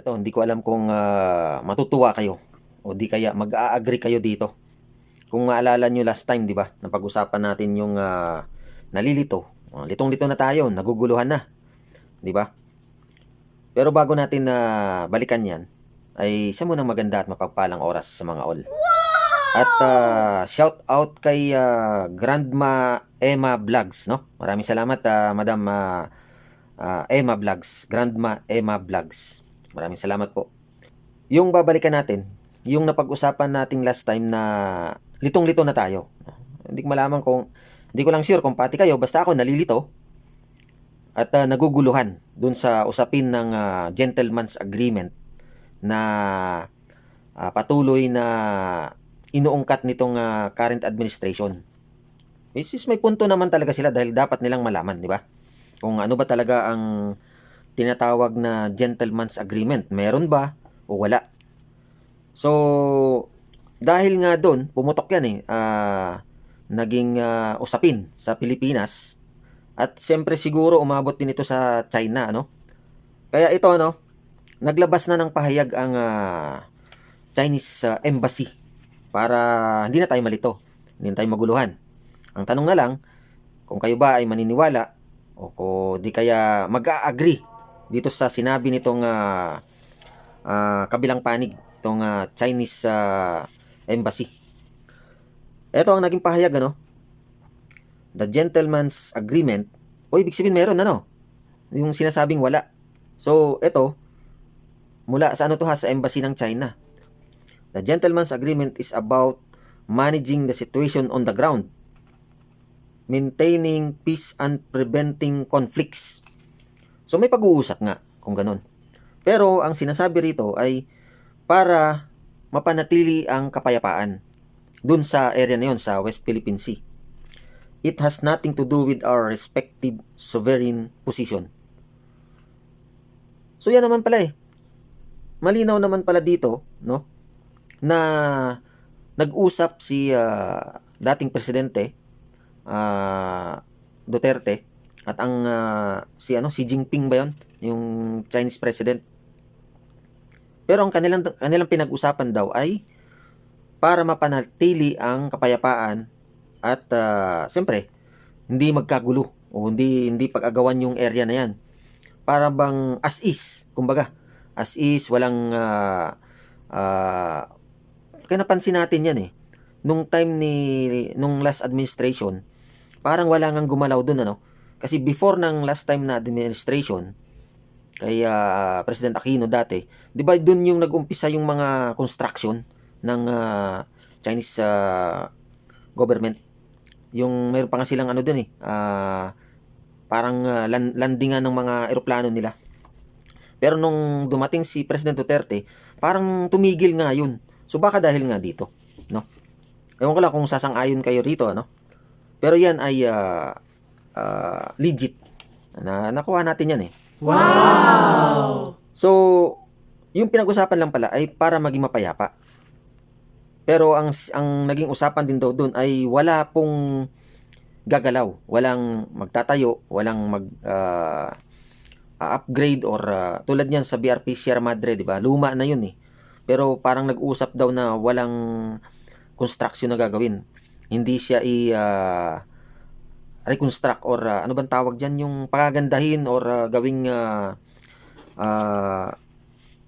Ito, hindi ko alam kung ah, matutuwa kayo o di kaya mag-a-agree kayo dito. Kung maalala nyo last time, di ba, napag-usapan natin yung ah, nalilito. Oh, litong-lito na tayo, naguguluhan na. Di ba? Pero bago natin na balikan yan, ay isa munang maganda at mapagpalang oras sa mga all. At ah, shout out kay ah, Grandma Emma Vlogs, no? Maraming salamat, ah, Madam ah, ah, Emma Vlogs. Grandma Emma Vlogs. Maraming salamat po. Yung babalikan natin, yung napag-usapan nating last time na litong-lito na tayo. Hindi ko malaman kung, hindi ko lang sure kung pati kayo, basta ako nalilito at ah, naguguluhan dun sa usapin ng ah, gentleman's agreement na ah, patuloy na inuungkat nitong ah, current administration. Which is may punto naman talaga sila dahil dapat nilang malaman, di ba? Kung ano ba talaga ang tinatawag na gentleman's agreement. Meron ba o wala? So, dahil nga doon, pumutok yan eh, ah, naging ah, usapin sa Pilipinas at siyempre siguro umabot din ito sa China, ano? Kaya ito, ano, naglabas na ng pahayag ang ah, Chinese ah, embassy para hindi na tayo malito, hindi na tayo maguluhan. Ang tanong na lang, kung kayo ba ay maniniwala o di kaya mag-a-agree dito sa sinabi nitong ah, ah, kabilang panig, itong ah, Chinese ah, embassy. Ito ang naging pahayag, ano? The gentleman's agreement, o ibig sabihin meron, ano? Yung sinasabing wala. So, ito, mula sa ano to ha, sa embassy ng China. The gentleman's agreement is about managing the situation on the ground, maintaining peace and preventing conflicts. So may pag-uusap nga kung ganun. Pero ang sinasabi rito ay para mapanatili ang kapayapaan dun sa area na yon sa West Philippine Sea. It has nothing to do with our respective sovereign position. So yan naman pala eh. Malinaw naman pala dito, no? Na nag-usap si ah, dating presidente ah, Duterte at ang ah, si ano si Jinping ba 'yon? Yung Chinese president. Pero ang kanilang kanilang pinag-usapan daw ay para mapanatili ang kapayapaan at ah, siyempre hindi magkagulo o hindi hindi pag-agawan yung area na 'yan. Para bang as is, kumbaga, as is walang ah ah, kaya napansin natin 'yan eh. Nung time ni nung last administration, parang wala nang gumalaw doon ano. Kasi before ng last time na administration, kay ah, President Aquino dati, 'di ba doon yung nag-umpisa yung mga construction ng ah, Chinese ah, government. Yung meron pa nga silang ano doon eh, ah, parang ah, lan- landingan ng mga eroplano nila. Pero nung dumating si President Duterte, parang tumigil nga yun. So baka dahil nga dito, no? Ewan ko lang kung sasang-ayon kayo rito, ano? Pero yan ay ah, ah, legit. Na nakuha natin yan eh. So, yung pinag-usapan lang pala ay para maging mapayapa. Pero ang ang naging usapan din daw doon ay wala pong gagalaw, walang magtatayo, walang mag ah, upgrade or ah, tulad niyan sa BRP Sierra Madre, 'di ba? Luma na 'yun eh. Pero parang nag-usap daw na walang construction na gagawin. Hindi siya i ah, reconstruct or ah, ano bang tawag diyan yung pagagandahin or ah, gawing ah, ah,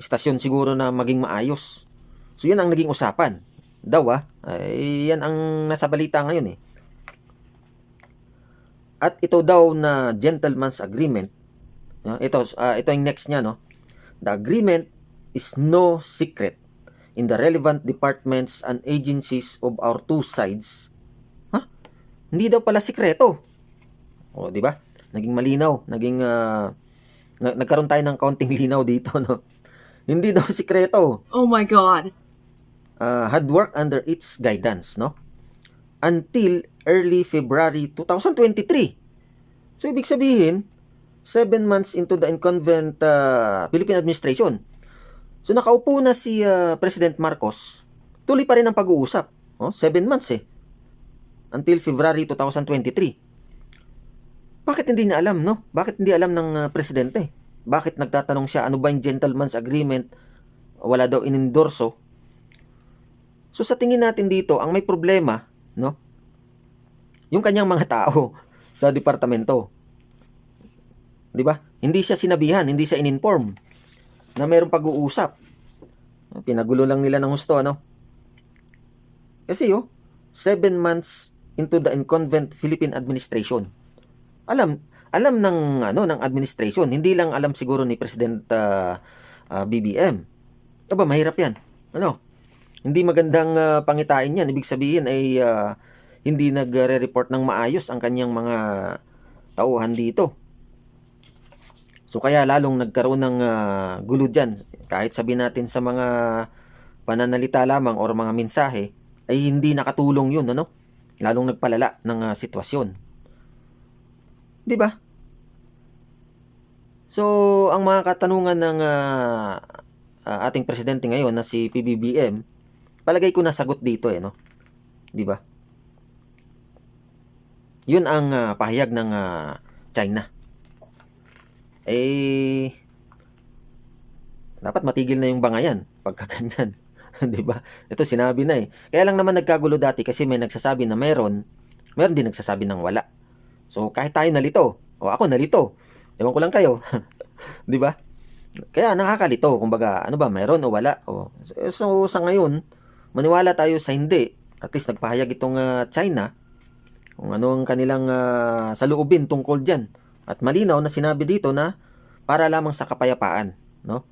istasyon siguro na maging maayos. So yun ang naging usapan. Daw ah, ay yan ang nasa balita ngayon eh. At ito daw na gentleman's agreement, ah, ito ah, ito yung next niya no. The agreement is no secret in the relevant departments and agencies of our two sides. Hindi daw pala sikreto. O, di ba? Naging malinaw, naging ah, na- nagkaroon tayo ng kaunting linaw dito no. Hindi daw sikreto Oh my god. uh, had worked under its guidance, no? Until early February 2023. So, ibig sabihin, seven months into the incumbent uh, Philippine administration. So, nakaupo na si uh, President Marcos, tuloy pa rin ang pag-uusap. Oh, seven months eh. Until February 2023. Bakit hindi niya alam, no? Bakit hindi alam ng uh, presidente? bakit nagtatanong siya ano ba yung gentleman's agreement? Wala daw inendorso. So sa tingin natin dito, ang may problema, no? Yung kanyang mga tao sa departamento. 'Di ba? Hindi siya sinabihan, hindi siya ininform na mayroong pag-uusap. Pinagulo lang nila ng husto, ano? Kasi yo, seven months into the incumbent Philippine administration. Alam, alam ng ano ng administration, hindi lang alam siguro ni President ah, ah, BBM. Aba, mahirap 'yan. Ano? Hindi magandang ah, pangitain 'yan. Ibig sabihin ay ah, hindi nagre-report ng maayos ang kanyang mga tauhan dito. So kaya lalong nagkaroon ng ah, gulo dyan. Kahit sabihin natin sa mga pananalita lamang or mga mensahe, ay hindi nakatulong yun, ano? Lalong nagpalala ng ah, sitwasyon. Di ba? So, ang mga katanungan ng ah, ah, ating presidente ngayon na si PBBM, palagay ko nasagot dito eh, no? Di ba? Yun ang ah, pahayag ng ah, China. Eh, dapat matigil na yung bangayan pagka ganyan. 'Di ba? Ito sinabi na eh. Kaya lang naman nagkagulo dati kasi may nagsasabi na meron, meron din nagsasabi ng wala. So kahit tayo nalito, o ako nalito. Ewan ko lang kayo. 'Di ba? Kaya nakakalito, kumbaga, ano ba, meron o wala. O, so, sa ngayon, maniwala tayo sa hindi. At least nagpahayag itong ah, China kung ano ang kanilang ah, saloobin tungkol dyan. At malinaw na sinabi dito na para lamang sa kapayapaan, no?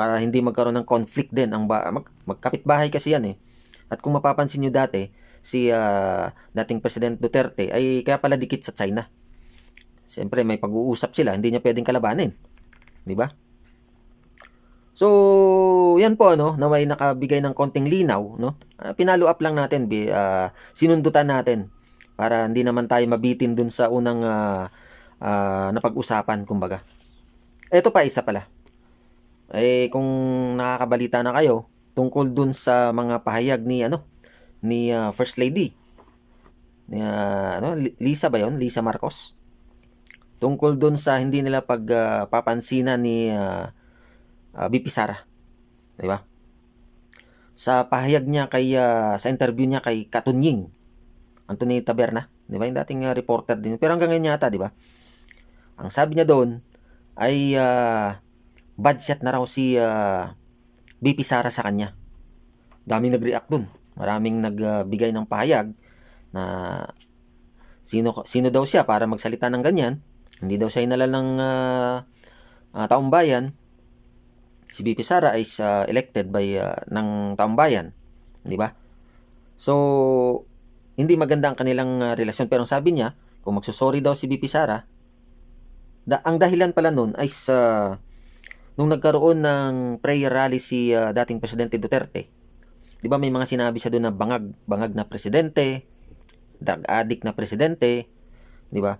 Para hindi magkaroon ng conflict din ang ba- mag, magkapitbahay kasi yan eh. At kung mapapansin niyo dati, si ah, dating President Duterte ay kaya pala dikit sa China. Siyempre may pag-uusap sila, hindi niya pwedeng kalabanin. 'Di ba? So, yan po ano, na may nakabigay ng konting linaw, no? Ah, pinalo up lang natin, ah, sinundutan natin para hindi naman tayo mabitin dun sa unang ah, ah, napag-usapan, kumbaga. Ito pa isa pala. Eh kung nakakabalita na kayo tungkol dun sa mga pahayag ni ano ni ah, First Lady ni ah, ano Li- Lisa ba 'yon? Lisa Marcos. Tungkol dun sa hindi nila pagpapansinan ni ah, ah, BP Sara, 'di ba? Sa pahayag niya kay ah, sa interview niya kay Katunying Anthony Taberna, 'di ba? Yung dating ah, reporter din. Pero hanggang ngayon yata, 'di ba? Ang sabi niya doon ay ah, bad shot na raw si ah, BP Sara sa kanya. Daming nag-react dun. Maraming nagbigay ng pahayag na sino sino daw siya para magsalita ng ganyan. Hindi daw siya inalal ng ah, ah, taong bayan. Si BP Sara is ah, elected by ah, ng taong bayan, 'di ba? So hindi maganda ang kanilang ah, relasyon pero ang sabi niya, kung magsusorry daw si BP Sara, da- ang dahilan pala nun ay sa nung nagkaroon ng prayer rally si ah, dating presidente Duterte. 'Di ba may mga sinabi siya doon na bangag bangag na presidente, drug addict na presidente, 'di ba?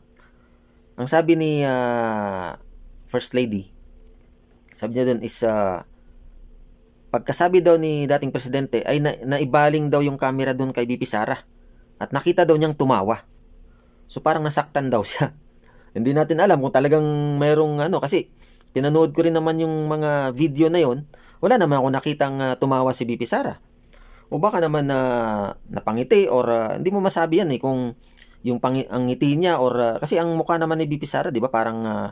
Ang sabi ni ah, First Lady, sabi niya doon is ah, pagkasabi daw ni dating presidente ay na, naibaling daw yung camera doon kay BP Sara at nakita daw niyang tumawa. So parang nasaktan daw siya. Hindi natin alam kung talagang mayroong ano kasi pinanood ko rin naman yung mga video na yon. Wala naman ako nakitang ah, tumawa si BP Sara. O baka naman na napangiti or ah, hindi mo masabi yan eh kung yung pangi, ang ngiti niya or ah, kasi ang mukha naman ni BP Sara, 'di ba? Parang ah,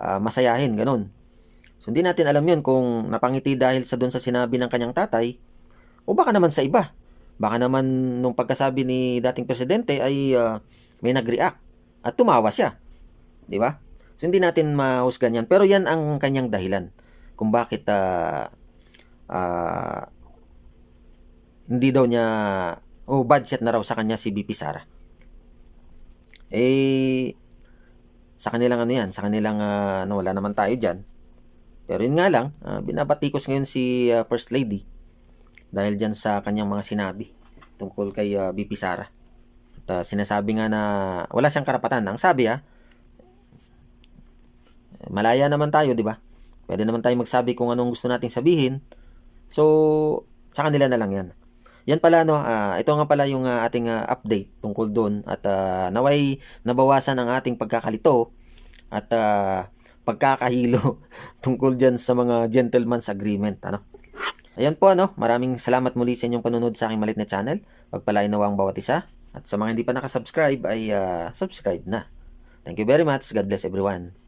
ah, masayahin ganun. So hindi natin alam 'yun kung napangiti dahil sa doon sa sinabi ng kanyang tatay o baka naman sa iba. Baka naman nung pagkasabi ni dating presidente ay ah, may nag-react at tumawa siya. 'Di ba? So hindi natin mahusgan 'yan, pero 'yan ang kanyang dahilan kung bakit ah, ah, hindi daw niya oh bad shot na raw sa kanya si BP Sara. Eh sa kanilang ano 'yan, sa kanilang ah, ano, wala naman tayo diyan. Pero yun nga lang, ah, binabatikos ngayon si ah, First Lady dahil diyan sa kanyang mga sinabi tungkol kay ah, BP Sara. At ah, sinasabi nga na wala siyang karapatan. Ang sabi ah, malaya naman tayo, di ba? Pwede naman tayo magsabi kung anong gusto nating sabihin. So, sa kanila na lang yan. Yan pala, no, ah, ito nga pala yung ah, ating ah, update tungkol doon. At ah, naway nabawasan ang ating pagkakalito. At ah, pagkakahilo tungkol dyan sa mga gentleman's agreement. Ano? Ayan po ano, maraming salamat muli sa inyong panunod sa aking malit na channel. Pagpalain nawa ang bawat isa. At sa mga hindi pa nakasubscribe ay ah, subscribe na. Thank you very much. God bless everyone.